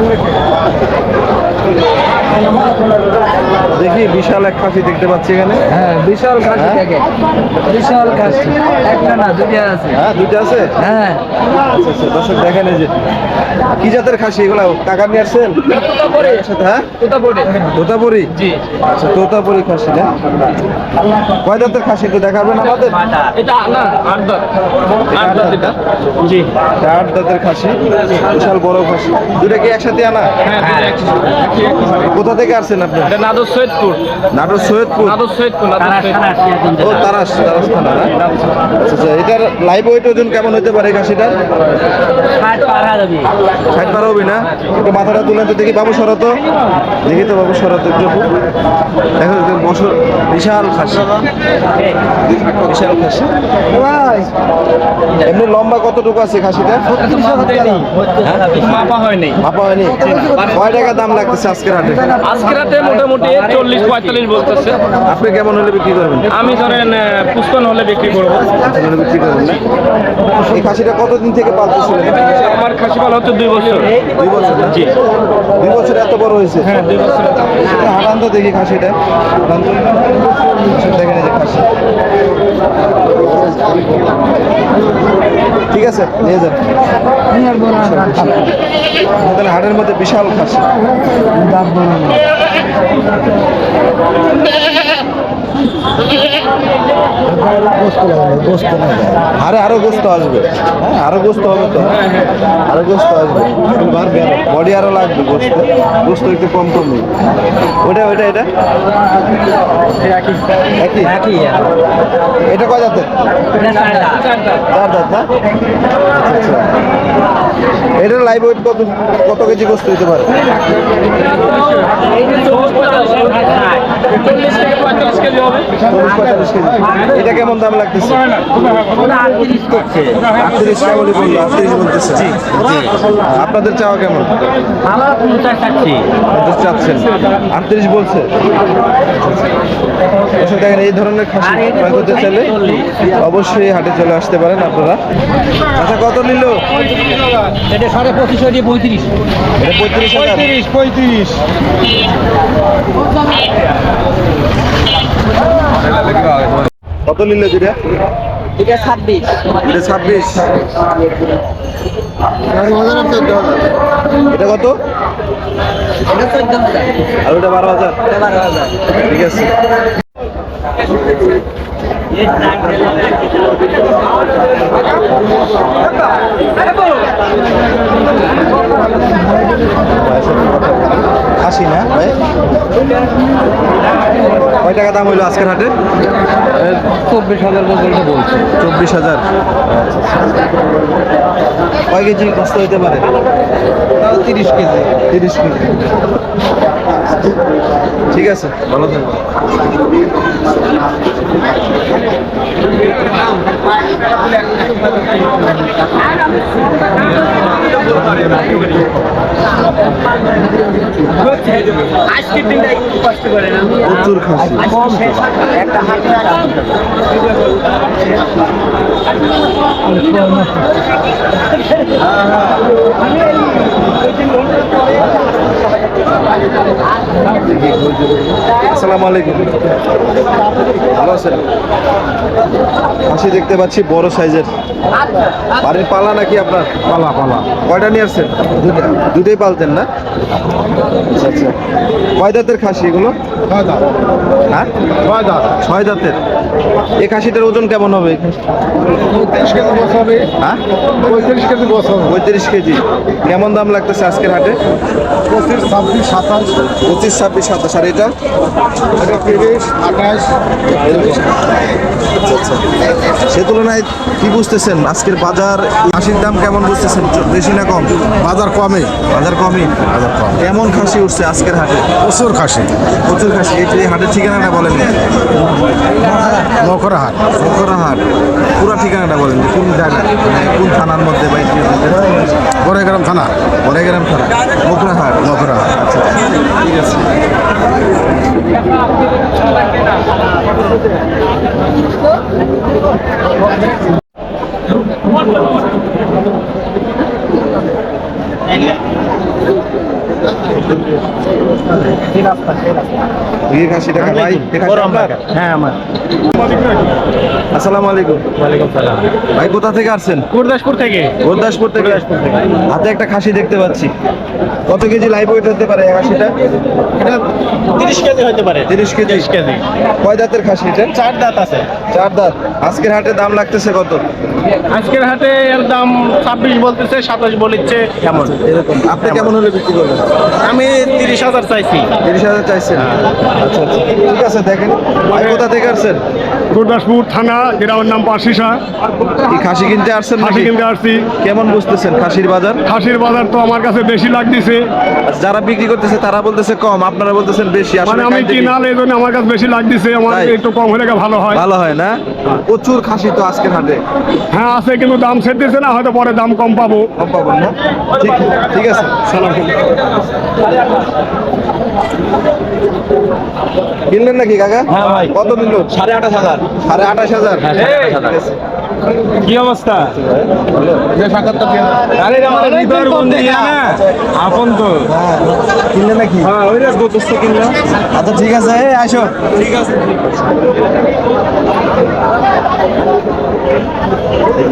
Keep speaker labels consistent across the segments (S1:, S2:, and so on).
S1: দেখি বিশাল এক খাসি দেখতে পাচ্ছি এখানে।
S2: হ্যাঁ বিশাল খাসি
S1: হ্যাঁ?
S2: দেখে বিশাল খাসি। একটা না দুটো আছে।
S1: হ্যাঁ দুইটা আছে?
S2: হ্যাঁ।
S1: আচ্ছা আচ্ছা দর্শক দেখেন এই যে কি জাতের খাসি এগুলা? টাকা নিয়ে আসছেন? হ্যাঁ? তোতাপুরি।
S2: জি।
S1: আচ্ছা তোতাপুরি খাসি না? কয় জাতের খাসি একটু দেখাবেন আমাদের?
S2: এটা না আট দাঁত আট দাঁত এটা। জি।
S1: আট দাঁতের খাসি? বিশাল বড় খাসি। দুটা কি একসাথে আনা?
S2: হ্যাঁ
S1: কোথা থেকে আসছেন আপনি?
S2: এটা নাদর সৈয়দপুর।
S1: নাটোর সৈয়দপুর? ও তারাস তারাস থানা না আচ্ছা আচ্ছা এটার লাইভ ওয়েট ওজন কেমন হতে পারে খাসিটার? ষাট পার হবে। না? একটু মাথাটা তুলেন তো দেখি বাবু সরাতো। দেখি তো বাবু সরাতো একটু দেখো বছর বিশাল খাসি। বিশাল খাসি। এমনি লম্বা কতটুকু আছে খাসিটা?
S2: মাপা হয়নি।
S1: মাপা হয়নি? কয় টাকা দাম লাগতেছে আজকের হাটে?
S2: আজকে রাতে মোটামুটি চল্লিশ পঁয়তাল্লিশ বলতেছে।
S1: আপনি কেমন হলে বিক্রি করবেন?
S2: আমি ধরেন পুষ্পন হলে বিক্রি করব।
S1: বিক্রি করবেন না? এই খাসিটা কতদিন থেকে পালতেছিলেন
S2: আমার খাসি পালা হচ্ছে দুই বছর।
S1: দুই বছর?
S2: জি।
S1: দুই বছর এত বড় হয়েছে?
S2: হ্যাঁ দুই বছর।
S1: এটা হারান তো দেখি খাসিটা। দেখেন এই যে খাসি। ঠিক আছে নিয়ে যান। আমাদের হাটের মধ্যে বিশাল খাসি। Yeah. আরে আরও গোস্ত আসবে। হ্যাঁ আরও গোস্ত হবে তো। আরও গোস্ত আসবে। বডি আরও লাগবে গোস্ত। গোস্ত একটু কম কম ওটা ওইটা এটা? এটা কয় যাতে চার দাঁত না? আচ্ছা। এটার লাইভ ওয়েট কত কত কেজি গোস্ত হতে পারে?
S2: চল্লিশ থেকে কেজি
S1: এটা কেমন দাম লাগতেছে? আটত্রিশ টাকা বলে বলল? আটত্রিশ বলতেছে। আপনাদের চাওয়া কেমন? পঞ্চাশ চাচ্ছেন। আটত্রিশ বলছে। দেখেন এই ধরনের খাসি ক্রয় করতে চাইলে অবশ্যই হাটে চলে আসতে পারেন আপনারা। আচ্ছা কত নিল?
S2: এটা সাড়ে পঁচিশশো দিয়ে পঁয়ত্রিশ।
S1: এটা পঁয়ত্রিশ হাজার।
S2: পঁয়ত্রিশ।
S1: কত নিল যেটা?
S3: এটা ছাব্বিশ।
S1: এটা ছাব্বিশ। এটা কত?
S3: এটা চোদ্দ হাজার।
S1: আর ওটা বারো হাজার। ঠিক আছে। খাসি না ভাই? কয় টাকা দাম হইল আজকের হাটে?
S2: চব্বিশ হাজার পর্যন্ত বলছে।
S1: চব্বিশ হাজার। কয় কেজি কষ্ট হইতে পারে?
S2: তিরিশ কেজি।
S1: তিরিশ কেজি। ঠিক আছে ভালো প্রচুর খাসি।
S3: একটা হাট
S1: আসসালামু আলাইকুম। ভালো আছেন? হাসি দেখতে পাচ্ছি বড় সাইজের। বাড়ির পালা নাকি আপনার? পালা পালা। কয়টা নিয়ে আসছেন? দুধে দুধেই পালতেন না? আচ্ছা আচ্ছা। কয় দাঁতের খাসি এগুলো? হ্যাঁ? ছয় দাঁতের। এই খাসিটার ওজন কেমন হবে?
S4: পঁয়ত্রিশ কেজি বস হবে।
S1: হ্যাঁ?
S4: পঁয়ত্রিশ কেজি বস হবে।
S1: পঁয়ত্রিশ কেজি। কেমন দাম লাগতেছে আজকের হাটে?
S4: পঁচিশ ছাব্বিশ সাতাশ।
S1: পঁচিশ ছাব্বিশ সাতাশ। আর এটা?
S4: এটা তিরিশ আঠাশ
S1: আচ্ছা আচ্ছা। সে তুলনায় কি বুঝতেছেন? আজকের বাজার খাসির দাম কেমন বুঝতেছেন? বেশি না কম?
S4: বাজার কমে।
S1: বাজার কমে
S4: বাজার কম।
S1: কেমন খাসি উঠছে আজকের হাটে?
S4: প্রচুর খাসি।
S1: প্রচুর খাসি। এই হাটের ঠিকানাটা বলেন
S4: নকরা হাট।
S1: শঙ্করা হাট। পুরো ঠিকানাটা বলেন যে কোন জায়গা? মানে কোন থানার মধ্যে বা এটির
S4: বড়গ্রাম থানা।
S1: বড়াইগ্রাম থানা। মোকরা হাট।
S4: নকরা হাট।
S1: আচ্ছা ঠিক আছে। এই টাকা ভাই?
S2: হ্যাঁ আমার।
S1: আসসালামু আলাইকুম।
S2: ওয়ালাইকুম সালাম।
S1: ভাই কোথা থেকে আসছেন?
S2: গুরদাসপুর থেকে।
S1: গুরদাসপুর থেকে। হাতে একটা খাসি দেখতে পাচ্ছি। কত কেজি লাইভ ওয়েট হতে পারে খাসিটা
S2: এটা তিরিশ কেজি হতে পারে।
S1: তিরিশ কেজি?
S2: তিরিশ কেজি।
S1: কয় দাঁতের খাসি এটা?
S2: চার দাঁত আছে।
S1: চার দাঁত। আজকের হাটে দাম লাগতেছে কত?
S2: আজকের হাটে এর দাম ছাব্বিশ বলতেছে সাতাশ বলিচ্ছে। কেমন?
S1: এরকম। আপনি কেমন? হলে বিক্রি করবেন?
S2: আমি তিরিশ হাজার চাইছি।
S1: তিরিশ হাজার চাইছেন? আচ্ছা আচ্ছা। ঠিক আছে দেখেন। কোথা থেকে আসছেন?
S5: গুরদাসপুর থানা গ্রামের নাম পাশিসা।
S1: কি খাসি কিনতে আসছেন
S5: খাসি কিনতে আসছি।
S1: কেমন বুঝতেছেন খাসির বাজার?
S5: খাসির বাজার তো আমার কাছে বেশি লাগতেছে।
S1: যারা বিক্রি করতেছে তারা বলতেছে কম আপনারা বলতেছেন বেশি
S5: মানে
S1: আসলে
S5: আমি
S1: কাইতে কি?
S5: কিনাল এই জন্য আমার কাছে বেশি লাগতেছে আমার একটু কম হলে ভালো হয়।
S1: ভালো হয় না? প্রচুর খাসি তো আজকের হাটে।
S5: হ্যাঁ আছে কিন্তু দাম সেরতেছে না হয়তো পরে দাম কম পাবো।
S1: কম পাবেন না? ঠিক ঠিক আছে। কিনলেন নাকি কাকা?
S2: হ্যাঁ ভাই।
S1: কত নিল
S2: সাড়ে আঠাশ হাজার।
S1: সাড়ে আঠাশ হাজার।
S2: কি অবস্থা? আরে আমার হৃদয়ের বন্ধু ইয়া না আপন তো।
S1: হ্যাঁ কিনলে নাকি?
S2: হ্যাঁ ওই রাখ দোস্ত কিনলাম।
S1: আচ্ছা ঠিক আছে আসো।
S2: ঠিক আছে।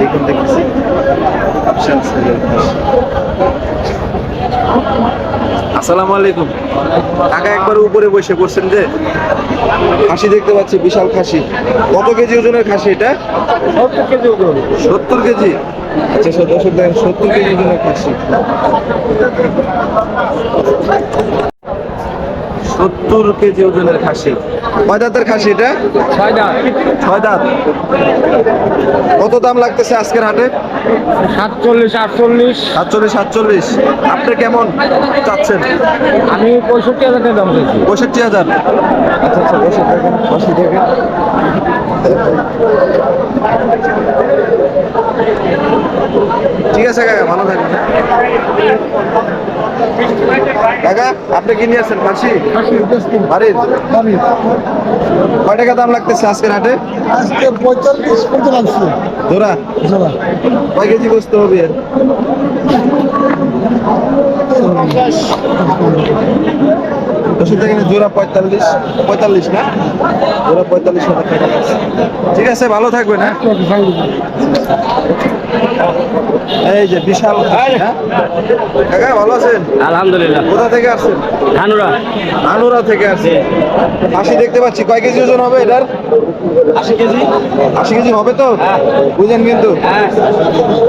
S1: দেখুন দেখছি অপশন আসসালামু আলাইকুম। টাকা একবার উপরে বসে পড়ছেন যে? খাসি দেখতে পাচ্ছি বিশাল খাসি। কত কেজি ওজনের খাসি এটা? সত্তর কেজি আচ্ছা সো দর্শক দেখেন সত্তর কেজি ওজনের খাসি। সত্তর কেজি ওজনের খাসি। কয় দাঁতের খাসি এটা?
S2: ছয় দাঁত।
S1: ছয় দাঁত। কত দাম লাগতেছে আজকের হাটে?
S2: সাতচল্লিশ আটচল্লিশ।
S1: সাতচল্লিশ সাতচল্লিশ আপনি কেমন চাচ্ছেন?
S2: আমি পঁয়ষট্টি হাজার টাকা দাম
S1: পঁয়ষট্টি হাজার। আচ্ছা আচ্ছা বসে থাকেন বসে থাকেন ঠিক আছে কাকা ভালো থাকবেন। কাকা আপনি কি নিয়ে আসছেন? খাসি? বাড়ির কয় টাকা দাম লাগতেছে আজকের হাটে?
S4: আজকে পঁয়তাল্লিশ লাগছে
S1: ধরা কয় কেজি বসতে হবে? জোড়া পঁয়তাল্লিশ পঁয়তাল্লিশ না? পঁয়তাল্লিশ ঠিক আছে ভালো থাকবে হ্যাঁ? এই যে বিশাল হ্যাঁ? কাকা ভালো আছেন?
S2: আলহামদুলিল্লাহ।
S1: কোথা থেকে আসছেন?
S2: ধানুরা।
S1: আনুরা থেকে আসছে খাসি দেখতে পাচ্ছি। কয় কেজি ওজন হবে এটার?
S2: আশি কেজি।
S1: আশি কেজি হবে তো? বুঝেন কিন্তু।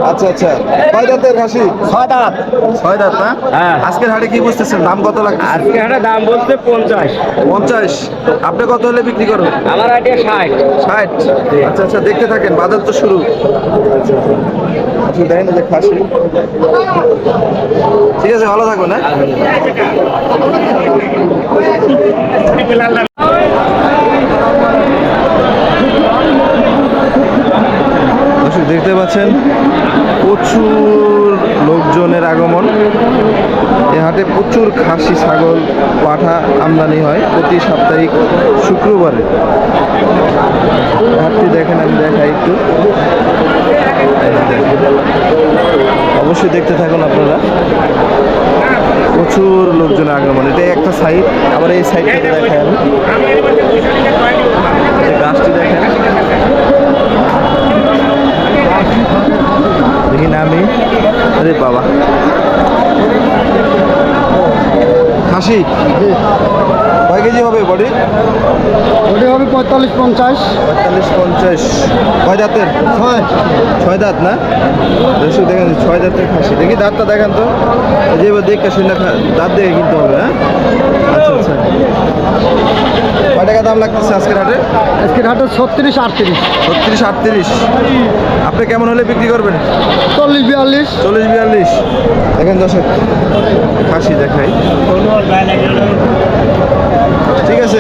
S1: আচ্ছা আচ্ছা। কয় দাঁতের খাসি
S2: ছয় দাঁত।
S1: ছয় দাঁত না?
S2: হ্যাঁ।
S1: আজকের হাটে কি বুঝতেছেন? দাম কত লাগছে
S2: আজকে হাটে দাম বলতে পঞ্চাশ।
S1: পঞ্চাশ। আপনি কত হলে বিক্রি করবেন
S2: আমার আইডিয়া ষাট।
S1: ষাট। আচ্ছা আচ্ছা দেখতে থাকেন। বাজার তো শুরু। আচ্ছা আচ্ছা আচ্ছা দেখেন যে খাসি। ঠিক আছে ভালো থাকুন হ্যাঁ? দেখতে পাচ্ছেন প্রচুর লোকজনের আগমন। এ হাটে প্রচুর খাসি, ছাগল, পাঠা আমদানি হয় প্রতি সাপ্তাহিক শুক্রবারে। হাটটি দেখেন, আমি দেখাই একটু। অবশ্যই দেখতে থাকুন আপনারা। প্রচুর লোকজনের আগমন। এটা একটা সাইড আবার এই সাইড থেকে দেখাই আমি। গাছটি দেখেন। দেখি না আমি আরে বাবা। খাসি কয় কেজি হবে বডি?
S4: ওটা হবে পঁয়তাল্লিশ পঞ্চাশ।
S1: পঁয়তাল্লিশ পঞ্চাশ। কয় দাঁতের?
S4: ছয়।
S1: ছয় দাঁত না? দর্শক দেখেন ছয় দাঁতের খাসি। দেখি দাঁতটা দেখান তো। যে দেখে শুনে দাঁত দেখে কিনতে হবে হ্যাঁ? আচ্ছা আচ্ছা। কয় টাকা দাম লাগতেছে আজকের হাটে?
S4: আজকে ঘাটে ছত্রিশ আটত্রিশ।
S1: ছত্রিশ আটত্রিশ। আপনি কেমন হলে বিক্রি করবেন?
S4: চল্লিশ বিয়াল্লিশ।
S1: চল্লিশ বিয়াল্লিশ। দেখেন দর্শক খাসি দেখাই। ঠিক আছে।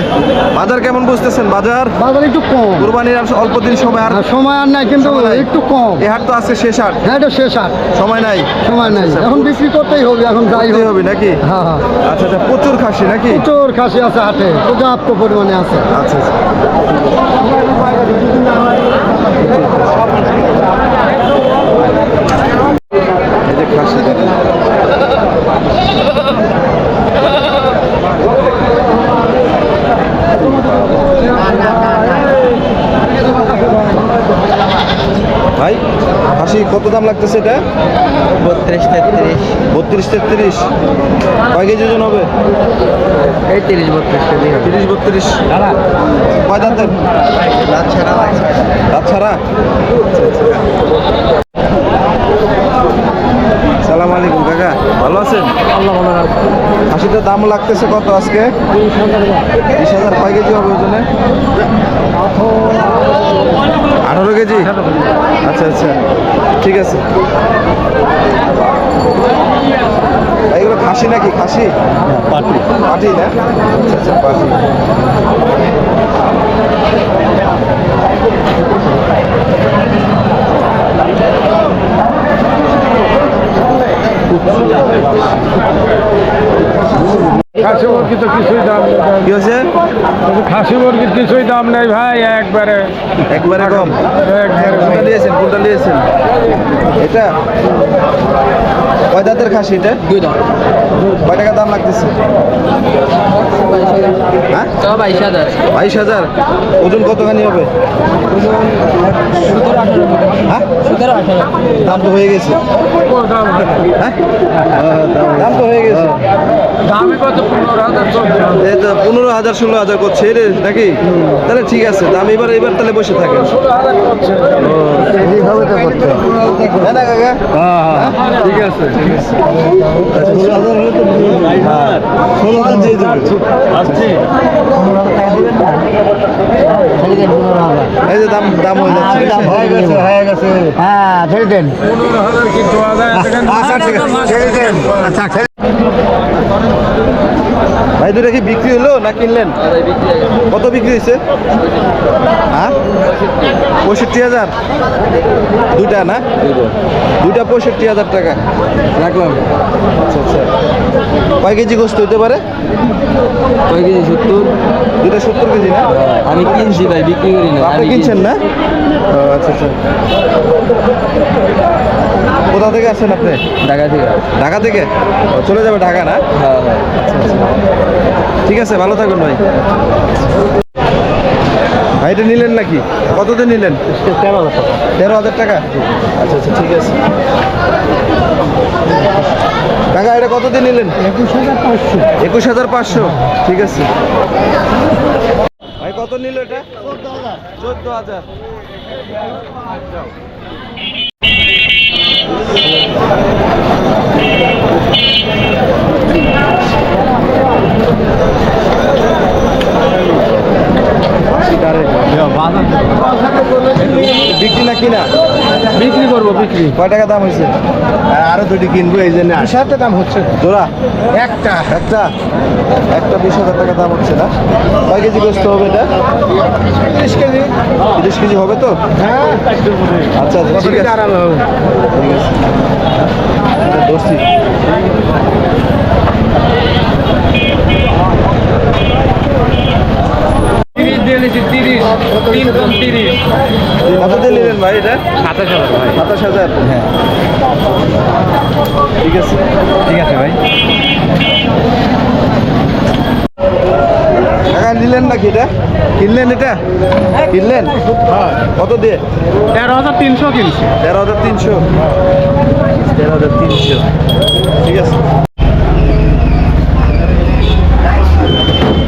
S1: বাজার কেমন বুঝতেছেন? বাজার?
S4: বাজার একটু কম।
S1: কোরবানির আর অল্প দিন সময় আর
S4: সময় আর নাই কিন্তু একটু কম।
S1: এ হাট তো আছে শেষ হাট।
S4: হ্যাঁ এটা শেষ আর
S1: সময় নাই।
S4: সময় নাই। এখন বিক্রি করতেই হবে এখন যাই
S1: হবে নাকি?
S4: হ্যাঁ হ্যাঁ।
S1: আচ্ছা আচ্ছা প্রচুর খাসি নাকি?
S4: প্রচুর খাসি আছে হাটে পর্যাপ্ত পরিমাণে আছে।
S1: আচ্ছা আচ্ছা। এই যে খাসি ভাই হাসি কত দাম লাগতেছে এটা?
S3: বত্রিশ তেত্রিশ।
S1: বত্রিশ তেত্রিশ। কয় কেজি ওজন হবে?
S3: এই তিরিশ বত্রিশ
S1: তিরিশ বত্রিশ। কয় দাঁতের?
S3: রাত ছাড়া
S1: রাত ছাড়া? সালাম আলাইকুম কাকা। ভালো আছেন? ভালো খাসিটার দাম লাগতেছে কত আজকে? বিশ হাজার। কয় কেজি হবে ওজনে? আঠারো কেজি? আচ্ছা আচ্ছা। ঠিক আছে। ভাই, এগুলো খাসি নাকি? খাসি? পাটি। পাটি না? আচ্ছা আচ্ছা পাটি।
S5: খাসি মুরগির তো কিছুই দাম নেই
S1: কি হয়েছে?
S5: খাসি মুরগির কিছুই দাম নেই ভাই একবারে।
S1: একবারে কম?
S5: একবারে
S1: নিয়েছেন? কোনটা নিয়েছেন? এটা। কয় দাঁতের খাসি এটা?
S3: দুই দাম
S1: কয় টাকা দাম লাগতেছে? হ্যাঁ?
S3: বাইশ হাজার।
S1: বাইশ হাজার? ওজন কতখানি হবে? হ্যাঁ?
S3: সতেরো আঠারো।
S1: দাম তো হয়ে গেছে। হ্যাঁ? দাম তো হয়ে গেছে।
S5: পনেরো হাজার
S1: ষোলো হাজার করছে রে নাকি? তাহলে ঠিক আছে দাম এবার এবার তাহলে বসে থাকেন।
S4: এইভাবে তো করতে
S1: না কাকা?
S4: হ্যাঁ?
S1: ঠিক আছে। দাম দাম হয়ে
S4: গেছে হয়ে গেছে হ্যাঁ আচ্ছা
S1: ভাই দুটা কি বিক্রি হলো না কিনলেন কত বিক্রি হয়েছে হ্যাঁ পঁয়ষট্টি হাজার। দুটা না? দুইটা পঁয়ষট্টি হাজার টাকা। রাখলাম। আচ্ছা আচ্ছা। কয় কেজি গোস্ত হতে পারে?
S3: কয় কেজি? সত্তর।
S1: দুইটা সত্তর কেজি না?
S3: আমি কিনছি ভাই বিক্রি করি না
S1: আপনি কিনছেন না? আচ্ছা আচ্ছা। কোথা থেকে আসছেন আপনি?
S3: ঢাকা থেকে।
S1: ঢাকা থেকে? ও, চলে যাবে ঢাকা না?
S3: হ্যাঁ হ্যাঁ।
S1: ঠিক আছে ভালো থাকুন ভাই। ভাইটা নিলেন নাকি? কতদিন নিলেন?
S4: তেরো হাজার টাকা।
S1: তেরো হাজার টাকা আচ্ছা আচ্ছা ঠিক আছে। কাকা এটা কতদিন নিলেন?
S4: একুশ হাজার পাঁচশো।
S1: একুশ হাজার পাঁচশো ঠিক আছে। ভাই, কত নিল এটা? চোদ্দ হাজার। বিক্রি না কিনা
S4: বিক্রি করব
S1: কয় টাকা দাম হয়েছে
S4: আরও দুটি কিনবো এই জন্য সাথে দাম হচ্ছে।
S1: জোড়া?
S4: একটা।
S1: একটা? একটা বিশ হাজার টাকা দাম হচ্ছে না? কয় কেজি গোস্ত হবে এটা?
S4: তিরিশ কেজি।
S1: তিরিশ কেজি হবে তো?
S4: হ্যাঁ।
S1: আচ্ছা আচ্ছা ঠিক আছে।
S4: আরাম হবে।
S1: ঠিক আছে। এটা ধরছি
S5: তিরিশ দিয়ে নিচ্ছি তিরিশ তিন তিরিশ।
S1: কত দিয়ে নিলেন ভাই এটা?
S5: সাতাশ হাজার ভাই।
S1: সাতাশ হাজার? হ্যাঁ। ঠিক আছে।
S5: ঠিক আছে ভাই।
S1: টাকা নিলেন নাকি এটা? কিনলেন এটা? কিনলেন? কত দিয়ে?
S5: তেরো হাজার তিনশো কিনছি।
S1: তেরো হাজার তিনশো। তেরো হাজার তিনশো। ঠিক আছে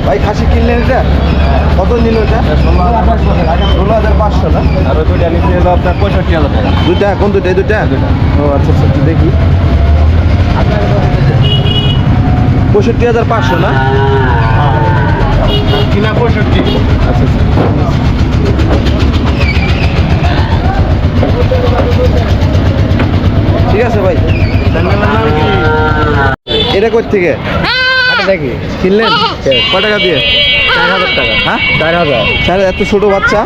S1: ভাই খাসি কিনলেন এটা কত নিল এটা ষোলো হাজার পাঁচশো না
S5: আর দুইটা নিচে হলো আপনার পঁয়ষট্টি হাজার টাকা।
S1: দুইটা? কোন দুইটা? দুইটা? ও আচ্ছা আচ্ছা একটু দেখি। পঁয়ষট্টি হাজার পাঁচশো না?
S5: কিনা পঁয়ষট্টি।
S1: আচ্ছা আচ্ছা ঠিক আছে ভাই এটা কোথ থেকে?
S4: দেখি
S1: কিনলেন? ক? টাকা দিয়ে?
S4: চার হাজার টাকা
S1: হ্যাঁ?
S4: চার হাজার।
S1: স্যার এত ছোট বাচ্চা?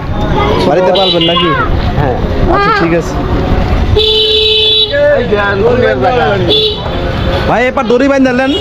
S1: বাড়িতে পারবেন নাকি?
S4: হ্যাঁ।
S1: আচ্ছা ঠিক আছে। ভাই এবার দড়ি বাইন্ধালেন